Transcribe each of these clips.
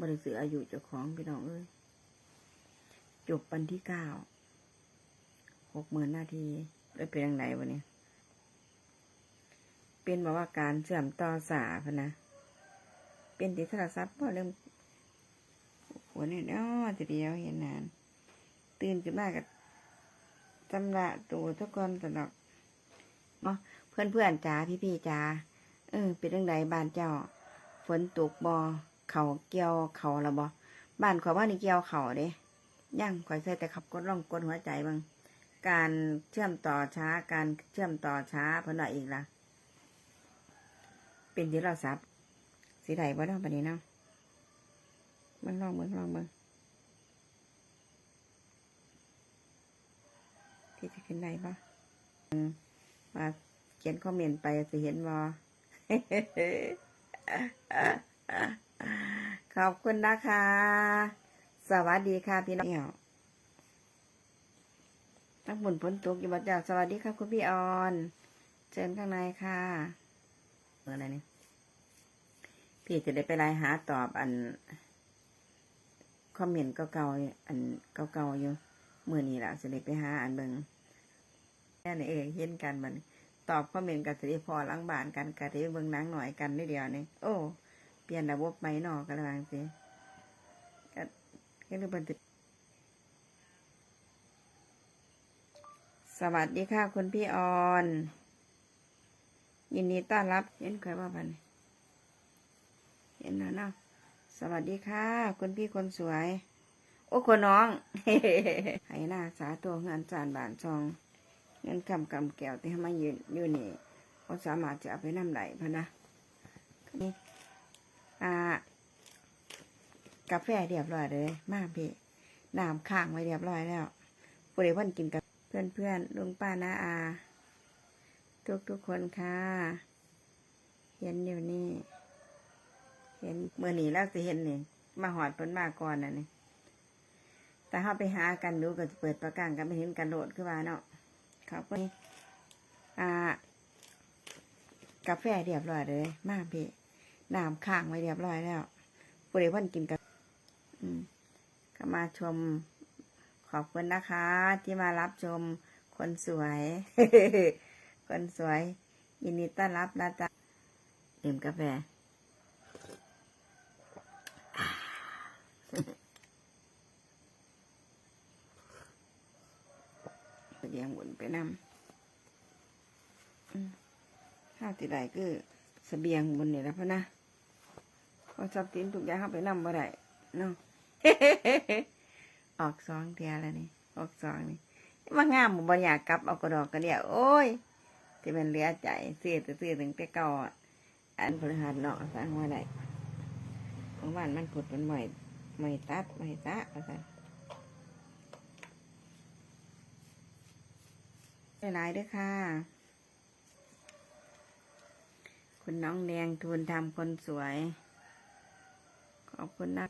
บริสุทธิ์อายุเจ้าของพี่น้องเอ้ยจบวันที่เก้าหกหมื่นนาทีได้เป็นยังไงวะเนี่ยเป็นบอกว่าการเชื่อมต่อสาพะนะ เป็นติดโทรศัพท์พอเริ่มหัวเนี่ยเนาะทีเดียวเห็นนาน ตื่นขึ้นมากับจำละตัวทุกคนตลอดเนาะเพื่อนเพื่อนๆจ๋าพี่พี่ๆจ๋าเออเป็นเรื่องใดบานเจ้า ฝนตกบอ เขาเกี่ยวเขาละบอบ้านขอยว่านี่เกี่ยวเขาเด้ย่างขอยใส่แต่ขับกดล่องกดหัวใจเบางการเชื่อมต่อช้าการเชื่อมต่อช้าเพิ่นว่าอีกละเป็นที่เราซับสีไหนบ่เนาะบัดนี้เนาะเบิ่งลองเบิ่งลองเบิ่งที่จะขึ้นได้ปะมาเขียนคอมเมนต์ไปสิเห็นบ่ ขอบคุณนะคะ สวัสดีค่ะพี่น้องเอี่ยวตั้งบุญพ้นตกอยู่บัดเจ้าสวัสดีครับคุณพี่ออน เชิญข้างในค่ะเมื่อะไรเนี่ยพี่จะได้ไปไล่หาตอบอันคอมเมนต์เก่าๆอันเก่าๆอยู่มื่อนี้แหละจะได้ไปหาอันเบิงแค่นี้เองเห็นกันมันตอบคอมเมนต์กับสิริพอลังบานกันกับที่เบิงนังหน่อยกันได้เดียวนี่โอ้ เปลี่ยนระบบไหมหนอกันระวังสิก็แค่รู้บันทึกสวัสดีค่ะคุณพี่ออน ยินดีต้อนรับเห็นเคยว่าพันเห็นแล้วเนาะสวัสดีค่ะ คุณพี่คนสวย โอ้คนน้องให้หน้าสาตัวเงินจานบานซอง เงินคำกำแก้วที่ให้มายืนอยู่นี่เขาสามารถจะเอาไปนำไหลพะนะนี่ อ่ากาแฟเรียบร้อยเลย มากพี่น้ำข้างไว้เรียบร้อยแล้วผู้ใดเพิ่นกินกับเพื่อนเพื่อนลุงป้าน้าอา ทุกทุกคนค่ะเห็นอยู่นี่ เห็นเมื่อนี้แล้วจะเห็นนี่มาหอดเพิ่นมาก่อนน่ะนี่แต่เขาไปหากันดูก็จะเปิดประกังกันไม่เห็นกันโดดขึ้นมาเนาะครับวันนี้อ่ากาแฟเรียบร้อยเลย มากพี่ น้ำข้างไว้เรียบร้อยแล้วผู้ใดเพิ่นกินกับอืมก็มาชม ขอบคุณนะคะ ที่มารับชมคนสวย คนสวย ยินดีต้อนรับนะจ๊ะดื่มกาแฟเสียงบุญไปนำข้าวติดได้คื อเสบียงบุญนี่แล้วพะนะพอชอบตินทุกอย่างเข้าไปนำบ่ได้เนาะออกสองเทียแล้วนี่ ออกสองนี่มางามบ่อยากกลับเอากระดอกกระเดียวโอ้ยที่มันเหลือใจเสียแต่เสียถึงแต่เก่าอะอันพฤหัสเนาะฟังว่าได้ของบ้านมันผุดมันใหม่ใหม่ตัดใหม่ตะว่าซั่นหลายด้วยค่ะ คุณน้องแดงทูลทำคนสวย ขอบคุณนะ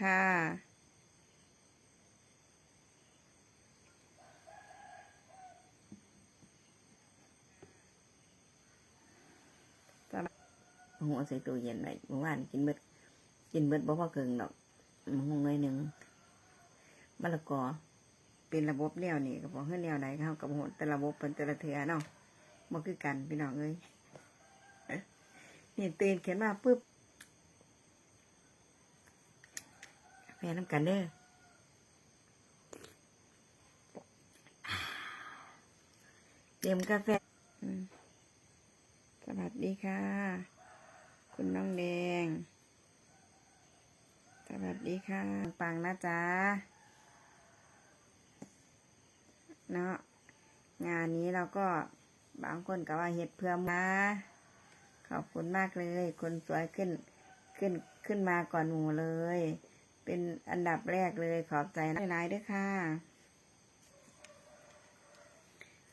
ค่ะหัวใส่ตู้เย็นไว้เมื่อวานกินเบิด กินเบิดบ่พอเกิงดอกมันหงน้อยหนึ่งมะละกอ เป็นระบบแนวนี่กับบอกให้แนวไหนเขากับโหดแต่ระบบเป็นแต่ละเถือเนาะมันคือกันพี่น้องเอ้ย นี่ตื่นเขียนมาปุ๊บกาแฟน้ำกันเด้อเตรียมกาแฟสวัสดีค่ะ คุณน้องแดง สวัสดีค่ะ ปังนะจ๊ะ เนาะงานนี้เราก็บางคนก็ว่าเห็ดเพื่อมา ขอบคุณมากเลย คนสวยขึ้นขึ้นขึ้นมาก่อนหมูเลย เป็นอันดับแรกเลยขอบใจนะหลายๆด้วยค่ะ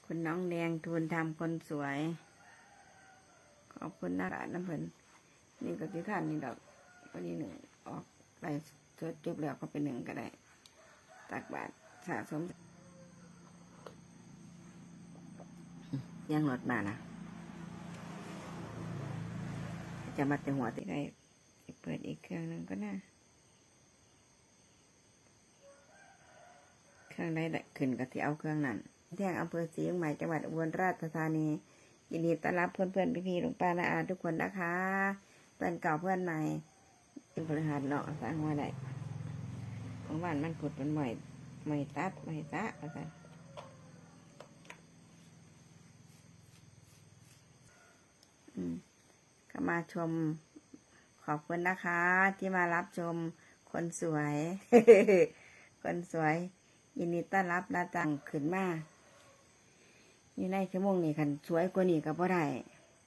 คุณน้องแดงทูลทำคนสวย ขอบคุณนะน้ำเพิ่นนี่ก็ที่ท่านนี่ดอกวันนี้หนึ่งออกไปจดจบแล้วก็เป็นหนึ่งก็ได้ ตักบาทสะสมยังรถมานะ จะมาแต่หัวติดได้เปิดอีกเครื่องนึงก็น่าเครื่องใดขึ้นกับที่เอาเครื่องนั้นแท่งอำเภอศรีเชีงใหม่จังหวัดอุบลราชธานียินดีต้อนรับเพื่อนเพื่อนพี่ๆลุงป้าและอาทุกคนนะคะเพื่อนเก่าเพื่อนใหม่เป็นบริหารเนาะสร้างหัวได้ของบ้านมันขุดมันใหม่ใหม่ตัดใหม่ตะอะไรอืม ก็มาชม ขอบคุณนะคะ ที่มารับชมคนสวย คนสวย ยินดีต้อนรับลาตังขึ้นมาอยู่ในชั่วโมงนี้คันสวยกว่านี้ก็บ่ได้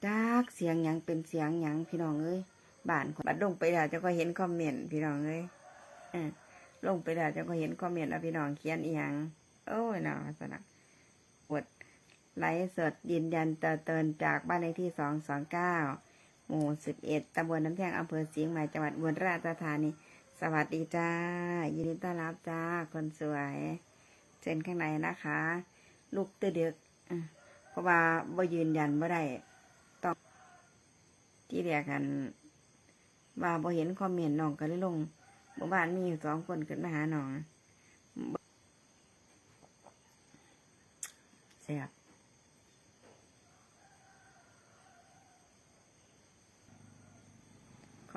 จักเสียงหยังเป็นเสียงหยังพี่น้องเอ้ยบ้านบัดลงไปแล้วเจะก็เห็นคอมเมนต์พี่น้องเอ้ยลงไปแล้วเจะก็เห็นคอมเมนต์แล้วพี่น้องเขียนอีหยังโอ้ยน่าสนะปวดไลฟ์สดยืนยันเตือนจากบ้านเลขที่สองสองเก้า หมู่สิบเอ็ดตำบลน้ำแท่งอำเภอเสียงใหม่จังหวัดอุบลราชธานี สวัสดีจ้า ยินดีต้อนรับจ้า คนสวย เชิญข้างในนะคะ ลูกเตอเด็กเพราะว่าบ่ยืนยันบ่ได้ต้องที่เรียกกัน ว่าบ่เห็นคอมเมนต์น้องก็เลยลงหมู่บ้านมีอยู่สองคนขึ้นมาหาน้องแซ่บ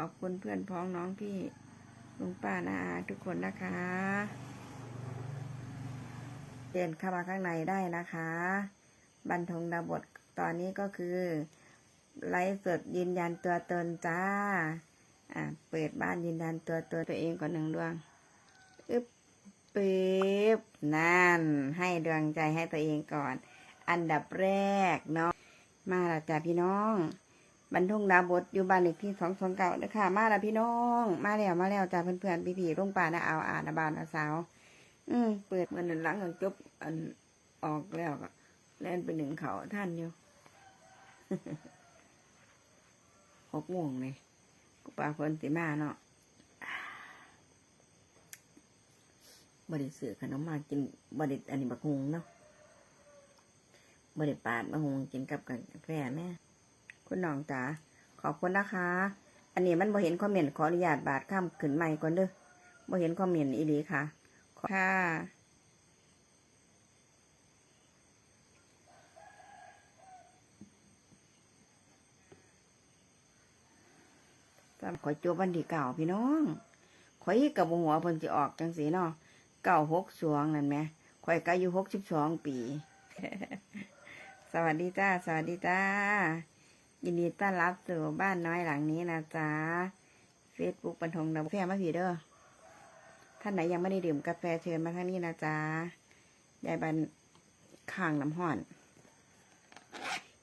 อบคุณเพื่อนพ้องน้องพี่ลุงป้านาอาทุกคนนะคะเดินเข้ามาข้างในได้นะคะ บันทงดาบทตอนนี้ก็คือ ไลฟ์สดยืนยันตัวตนจ้า อะเปิดบ้านยืนยันตัวตนตัวเองก่อนหนึ่งดวงอึ๊บปึ๊บนั่น ให้ดวงใจให้ตัวเองก่อน อันดับแรกเนาะมาและจ้าพี่น้อง บรรทุงดาบดอยู่บ้านเลขที่สองสองเก้าเด้อค่ะ มาแล้วพี่น้อง มาแล้วมาแล้วจ้าเพื่อนๆพี่ๆลุงป่านะเอาอ่านบานอาสาว อืมเปิดเงินหลังจากจบอันออกแล้วก็แล่นไปหนึ่งเขาท่านอยู่หกโมงเลยกูป่าคนสิมาเนาะบริสือขนมมากินบริอันนี้บักฮุงเนาะบริปาดบักฮงกินกับกาแฟแม่ คุณน้องจ๋าขอบคุณนะคะ อันนี้มันบ่เห็นคอมเมนต์ขออนุญาตบาดข้ามขึ้นใหม่ก่อนเด้อบ่เห็นคอมเมนต์อีหลีค่ะค่ะขอยจบวันที่เก่าพี่น้องข่อยกับหัวเพิ่นสิออกจังสีเนาะเก่าหกสวงนั่นไหมข่อยก็อายุหกสิบสองปี สวัสดีจ้า สวัสดีจ้า ยินดีต้อนรับสู่บ้านน้อยหลังนี้นะจ๊ะเฟซบุ๊กบรรทงดาวกาแฟมาผีเด้อท่านไหนยังไม่ได้ดื่มกาแฟเชิญมาทางนี้นะจ๊ะยายบันข้างน้ำห่อน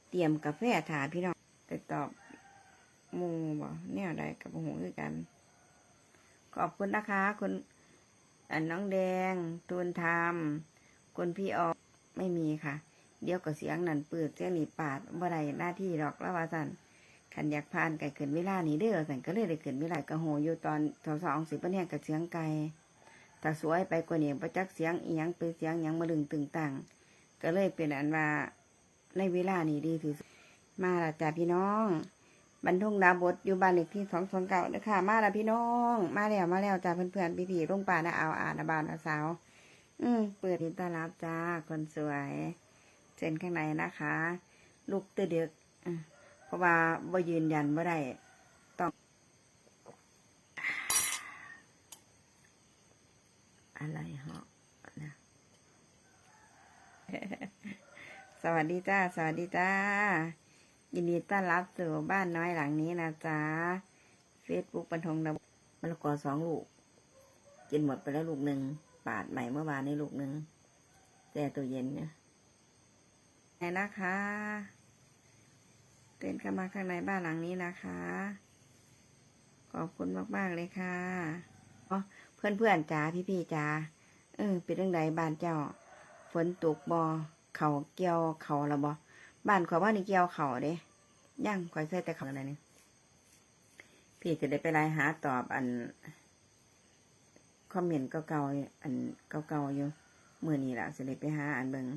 เตรียมกาแฟถาพี่น้องแต่ตอบมูบ่เนี่ยอะไรกับหูคือกัน ขอบคุณนะคะคุณน้องแดง ตูนทำคุณพี่ออกไม่มีค่ะ เดี๋ยวก็เสียงนั่นปืดเสียงนี่ปาดบ่ได้หน้าที่ดอกล้วว่าสันขันอยากพานไก่เกินเวลานี้เด้อสันก็เลยได้เกินเวลาก็โหอยู่ตอนสองสองสิบปนแห่งกับเสียงไก่ถ้าสวยไปกว่านี้ประจักเสียงอียงเป็นเสียงยังมาดึงตึงตังก็เลยเป็นอันว่าในเวลานี้ดีที่สุดมาละจ้าพี่น้องบรรทุงดาวบดอยู่บ้านเลขที่สองสองเก้าเด้อค่ะมาละพี่น้อง มาแล้วมาแล้วจ้าเพื่อนๆพี่ๆลุงป่านะเอาอ่านนะบานนะสาว อืมเปิดยินต้อนรับจ้าคนสวย เชิญข้างในนะคะ ลูกตื่นเด็กอะเพราะว่าบ่ยืนยันบ่ได้ต้องอะไรเหาะนะสวัสดีจ้า สวัสดีจ้า ยินดีต้อนรับสู่บ้านน้อยหลังนี้นะจ๊ะเฟซบุ๊กบรรทงดาวมะละกอสองลูกกินหมดไปแล้วลูกหนึ่งปาดใหม่เมื่อวานในลูกหนึ่งแต่ตัวเย็นเนี่ย นนะคะ เดินเข้ามาข้างในบ้านหลังนี้นะคะ ขอบคุณมากๆเลยค่ะอ๋อเพื่อนเพื่อนๆจ๋าพี่พี่ๆจ๋าเออเป็นเรื่องใดบ้านเจ้า ฝนตกบอเขาเกี่ยวเขาละบอบ้านขอยว่านี่เกี่ยวเขาเด้ย่างคอยใส่แต่เขาอะไรเนี่ยพี่จะได้ไปไล่หาตอบอันคอมเมนต์เก่าๆอันเก่าๆอยู่ มือนี้แหละสิได้ไปหาอันเบิง